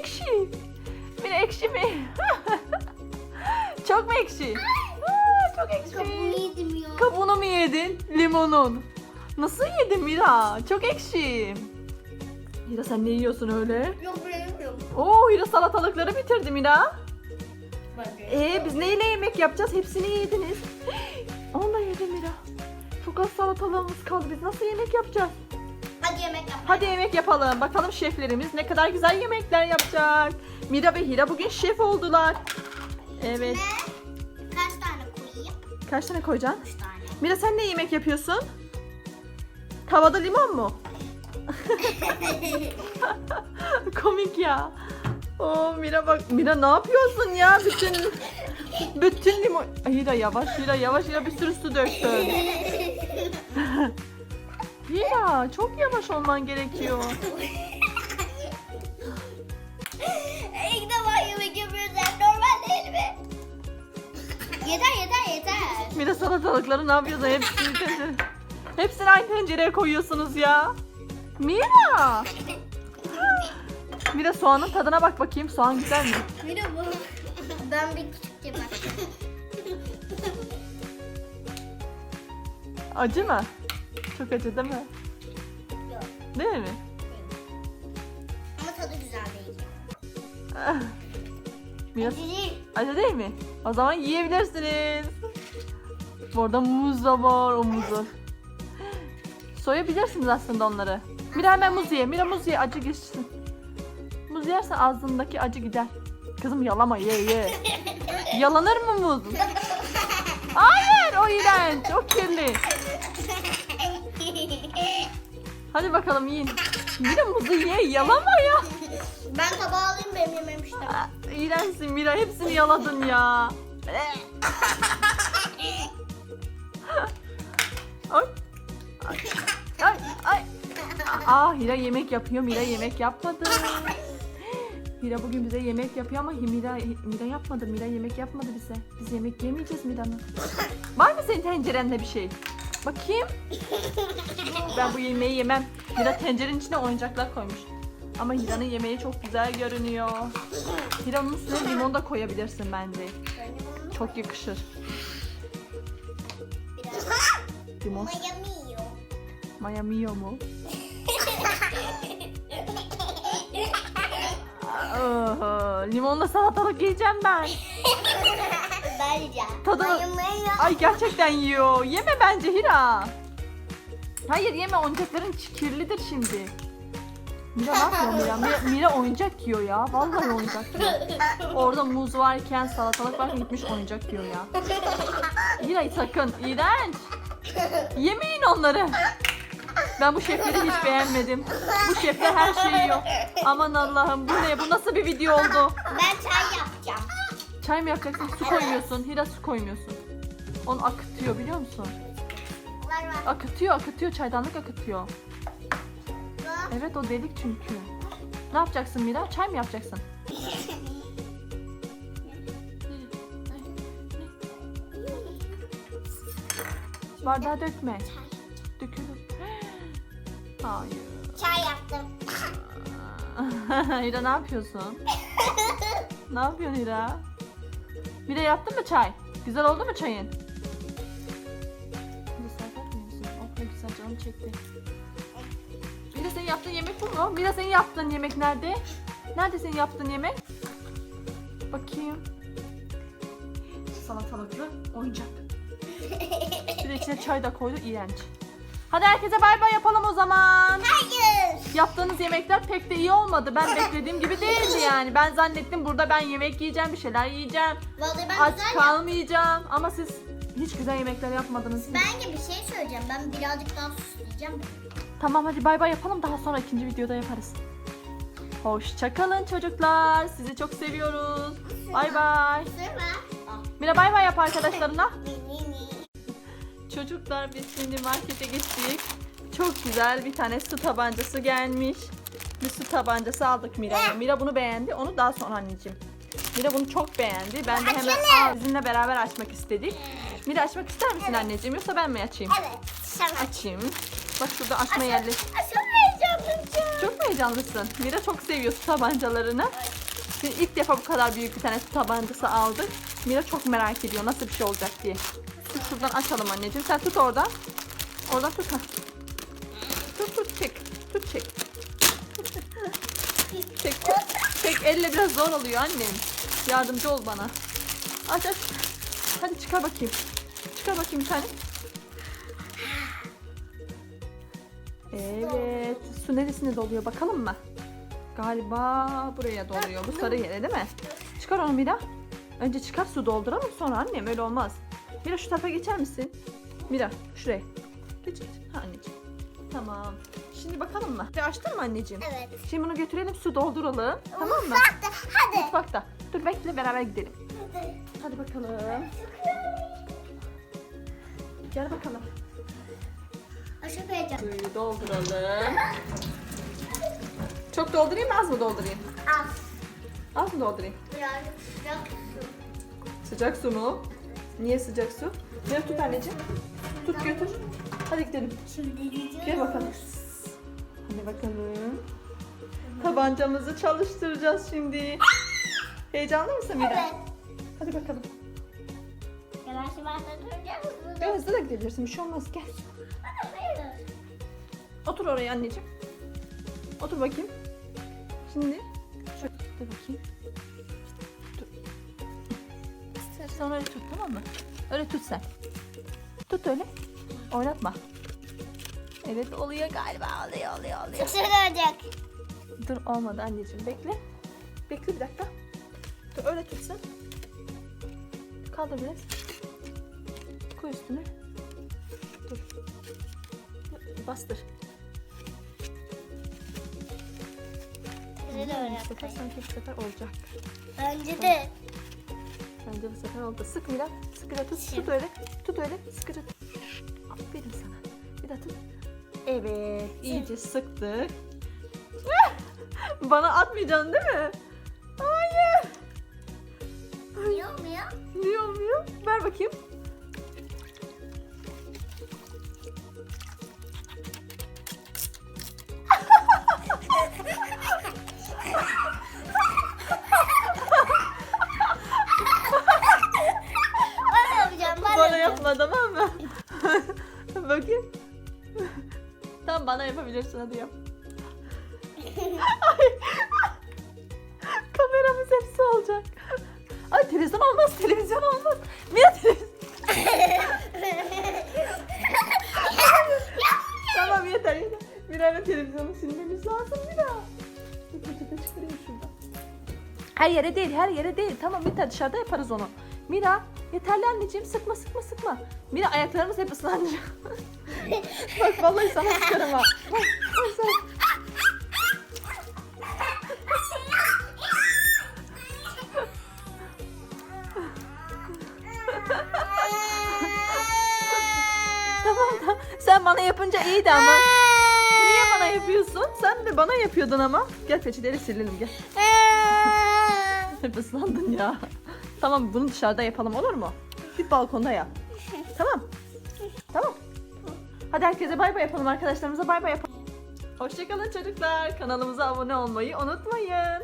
ekşi. Mira ekşi mi? çok mu ekşi? Aa, çok ekşi. Kabuğunu yedim ya. Kabuğunu mu yedin? Limonun. Nasıl yedin Mira? Çok ekşi. Mira sen ne yiyorsun öyle? Yok beğenmiyorum. Oo Mira salatalıkları bitirdi Mira. Ben Ee biz neyle yemek yapacağız? Hepsini yediniz. Onu da yedi Mira. Çok az salatalığımız kaldı. Biz nasıl yemek yapacağız? Hadi yemek yap. Hadi yemek yapalım. Bakalım şeflerimiz ne kadar güzel yemekler yapacak. Mira ve Hira bugün şef oldular. Evet. Kaç tane koyayım? Kaç tane koyacaksın? Üç tane. Mira sen ne yemek yapıyorsun? Tavada limon mu? Komik ya. Oo Mira bak Mira ne yapıyorsun ya? Bütün bütün limon. Hira yavaş Hira yavaş Hira bir sürü su döktün. Hira çok yavaş olman gerekiyor. İlk defa yemek yapıyoruz. Normal değil mi? yeter yeter yeter. Mira salatalıkları ne yapıyorsun? Hepsini tencere... Hepsini aynı tencereye koyuyorsunuz ya. Mira! Mira soğanın tadına bak bakayım. Soğan güzel mi? De bu. Ben bir küçükçe bak. Acı mı? Çok acı değil mi? Yok. Değil mi? Ama tadı güzel değil. Acı değil. acı değil mi? O zaman yiyebilirsiniz. Burada muz da var o muzu. Soyabilirsiniz aslında onları. Mira hemen muz ye. Mira muz ye acı geçsin. Muz yersen ağzındaki acı gider. Kızım yalama ye ye. Yalanır mı muz? Hayır o iğrenç. O kirli. Hadi bakalım yiyin. Mira muzu ye yalama ya. ben tabağı alayım benim yememiştim. Aa, İğrençsin Mira hepsini yaladın ya. ay. Ay. Ay. Ay. Aa Hira yemek yapıyor. Mira yemek yapmadı. Mira bugün bize yemek yapıyor ama Mira, Mira yapmadı. Mira yemek yapmadı bize. Biz yemek yemeyeceğiz Mira'nın. Var mı senin tencerende bir şey? Bakayım. Ben bu yemeği yemem. Mira tencerenin içine oyuncaklar koymuş. Ama Hira'nın yemeği çok güzel görünüyor. Hira'nın üstüne limon da koyabilirsin bence. Çok yakışır. Limon. Maya Mio mu? Oho, limonla salatalık yiyeceğim ben. Ben yiyeceğim. Mayamıyor. Ay gerçekten yiyor. Yeme bence Hira. Hayır yeme oyuncakların kirlidir şimdi. Mira ne yapıyor Mira? Mira, Mira oyuncak yiyor ya. Vallahi oyuncak yiyor. Orada muz varken salatalık varken gitmiş oyuncak yiyor ya. Mira sakın. iğrenç. Yemeyin onları. Ben bu şefleri hiç beğenmedim. Bu şefler her şeyi yiyor. Aman Allah'ım bu ne? Bu nasıl bir video oldu? Ben çay. Çay mı yapacaksın? Su koymuyorsun. Hira su koymuyorsun. Onu akıtıyor biliyor musun? Var var. Akıtıyor, akıtıyor. Çaydanlık akıtıyor. Evet o delik çünkü. Ne yapacaksın Mira? Çay mı yapacaksın? Bardağa dökme. Dökülür. Hayır. Çay yaptım. Hira ne yapıyorsun? ne yapıyorsun Hira? Mira yaptın mı çay? Güzel oldu mu çayın? Oh ne güzel canım çekti. Mira senin yaptığın yemek bu mu? Mira senin yaptığın yemek nerede? Nerede senin yaptığın yemek? Bakayım. Salatalıklı oyuncak. Bir de içine çay da koydu iğrenç. Hadi herkese bay bay yapalım o zaman. Hayır. Yaptığınız yemekler pek de iyi olmadı. Ben beklediğim gibi değildi yani. Ben zannettim burada ben yemek yiyeceğim, bir şeyler yiyeceğim. Vallahi ben Aç güzel yaptım. kalmayacağım. Ama siz hiç güzel yemekler yapmadınız. Bence bir şey söyleyeceğim. Ben birazcık daha süsleyeceğim. Tamam hadi bay bay yapalım. Daha sonra ikinci videoda yaparız. Hoşçakalın çocuklar. Sizi çok seviyoruz. Bay bay. Sıra. Mira bay bay yap arkadaşlarına. Çocuklar biz şimdi markete gittik. Çok güzel bir tane su tabancası gelmiş. Bir su tabancası aldık Mira'ya. Mira bunu beğendi. Onu daha sonra anneciğim. Mira bunu çok beğendi. Ben de hemen. Aa, sizinle beraber açmak istedik. Mira açmak ister misin anneciğim yoksa ben mi açayım? Evet. Sen aç. Açayım. Bak şurada açma yerleri. Çok heyecanlıyım. Çok mu heyecanlısın? Mira çok seviyor su tabancalarını. Şimdi ilk defa bu kadar büyük bir tane su tabancası aldık. Mira çok merak ediyor nasıl bir şey olacak diye. Dur şuradan açalım anneciğim. Sen tut oradan. Oradan tut. ha. Tut tut çek. Tut çek. çek çek. Çek elle biraz zor oluyor annem. Yardımcı ol bana. Aç aç. Hadi çıkar bakayım. Çıkar bakayım bir tane. Evet. Su neresine doluyor bakalım mı? Galiba buraya doluyor. Bu sarı yere değil mi? Çıkar onu Mira. Önce çıkar su dolduralım sonra annem öyle olmaz. Mira şu tarafa geçer misin? Mira şuraya. Geç geç. Ha anneciğim. Tamam. Şimdi bakalım mı? Bir açtın mı anneciğim? Evet. Şimdi bunu götürelim su dolduralım. Tamam mı? Hadi. Hadi. Mutfakta. Dur bekle beraber gidelim. Hadi bakalım. Gel bakalım. Aşağı koyacağım. Suyu dolduralım. Çok doldurayım mı az mı doldurayım? Az. Az mı doldurayım? Birazcık sıcak su. Sıcak su mu? Niye sıcak su? Gel tut anneciğim. Tut götür. Hadi gidelim. Şimdi gidiyoruz. Gel bakalım. Hadi bakalım. Tabancamızı çalıştıracağız şimdi. Heyecanlı mısın Mira? Evet. Hadi bakalım. Yavaş yavaş da? Gel hızlı da gidebilirsin. Bir şey olmaz. Gel. Otur oraya anneciğim. Otur bakayım. Şimdi şöyle dur bakayım. Dur. Sen öyle tut tamam mı? Öyle tut sen. Tut öyle. Oynatma. Evet oluyor galiba. Oluyor oluyor oluyor. Sıra olacak. Dur olmadı anneciğim bekle. Bekle bir dakika. Dur öyle tut sen. Kaldır biraz. Koy üstüne. Dur. Bastır. Sıra da Bu sefer sanki bu sefer olacak. Bence de. Bence bu sefer oldu. Sık Mira. Sıkıca tut. Tut öyle. Tut öyle. Sıkıca tut. Tut. Evet. iyice sıktık. Bana atmayacaksın değil mi? Hayır. Niye olmuyor? Niye olmuyor? Ver bakayım. Olacak. Ay televizyon olmaz, televizyon olmaz. Mira televizyon. tamam yeter yeter. Mira'yla televizyonu silmemiz lazım Mira. Peçete çıkarayım şuradan. Her yere değil, her yere değil. Tamam yeter dışarıda yaparız onu. Mira yeterli anneciğim sıkma sıkma sıkma. Mira ayaklarımız hep ıslanacak. Bak vallahi sana sıkarım ha. Bak, bak sen. sen bana yapınca iyiydi ama. Niye bana yapıyorsun? Sen de bana yapıyordun ama. Gel peçeteleri silelim gel. Hep ıslandın ya. Tamam bunu dışarıda yapalım olur mu? Bir balkonda yap. Tamam. Tamam. Hadi herkese bay bay yapalım arkadaşlarımıza bay bay yapalım. Hoşçakalın çocuklar. Kanalımıza abone olmayı unutmayın.